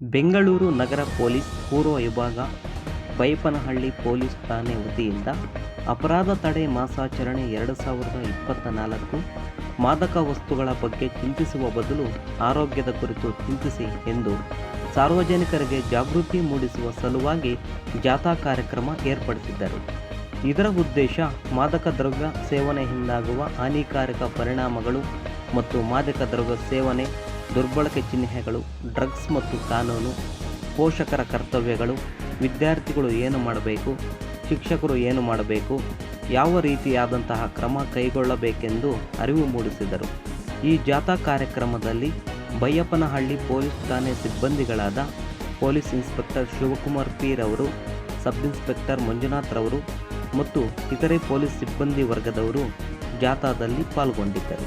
ಬೆಂಗಳೂರು ನಗರ police ಪೂರ್ವ ವಿಭಾಗ, Baiyappanahalli police ಠಾಣೆ ವತಿಯಿಂದ ಅಪರಾಧ ತಡೆ ಮಾಸಾಚರಣೆ ಎರಡು ಸಾವಿರದ ಇಪ್ಪತ್ತ ನಾಲ್ಕು, ಮಾದಕ ವಸ್ತುಗಳ ಬಗ್ಗೆ ಚಿಂತಿಸುವ ಬದಲು ಆರೋಗ್ಯದ ಕುರಿತು ಚಿಂತಿಸಿ ಎಂದು ಸಾರ್ವಜನಿಕರಿಗೆ ಜಾಗೃತಿ ಮೂಡಿಸುವ ಸಲುವಾಗಿ ಜಾಥಾ ಕಾರ್ಯಕ್ರಮ ಏರ್ಪಡಿಸಿದ್ದರು. ಇದರ ಉದ್ದೇಶ ಮಾದಕ ದ್ರವ್ಯ ಸೇವನೆಯಿಂದಾಗುವ ಹಾನಿಕಾರಕ ಪರಿಣಾಮಗಳು ಮತ್ತು ಮಾದಕ ದ್ರವ್ಯ ಸೇವನೆ ದುರ್ಬಳಕೆ ಚಿಹ್ನೆಗಳು, ಡ್ರಗ್ಸ್ ಮತ್ತು ಕಾನೂನು, ಪೋಷಕರ ಕರ್ತವ್ಯಗಳು, ವಿದ್ಯಾರ್ಥಿಗಳು ಏನು ಮಾಡಬೇಕು, ಶಿಕ್ಷಕರು ಏನು ಮಾಡಬೇಕು, ಯಾವ ರೀತಿಯಾದಂತಹ ಕ್ರಮ ಕೈಗೊಳ್ಳಬೇಕೆಂದು ಅರಿವು ಮೂಡಿಸಿದರು. ಈ ಜಾಥಾ ಕಾರ್ಯಕ್ರಮದಲ್ಲಿ ಬೈಯಪ್ಪನಹಳ್ಳಿ ಪೊಲೀಸ್ ಠಾಣೆ ಸಿಬ್ಬಂದಿಗಳಾದ ಪೊಲೀಸ್ ಇನ್ಸ್ಪೆಕ್ಟರ್ ಶಿವಕುಮಾರ್ ಪೀರ್ ಅವರು, ಸಬ್ ಇನ್ಸ್ಪೆಕ್ಟರ್ ಮಂಜುನಾಥ್ ರವರು ಮತ್ತು ಇತರೆ ಪೊಲೀಸ್ ಸಿಬ್ಬಂದಿ ವರ್ಗದವರು ಜಾಥಾದಲ್ಲಿ ಪಾಲ್ಗೊಂಡಿದ್ದರು.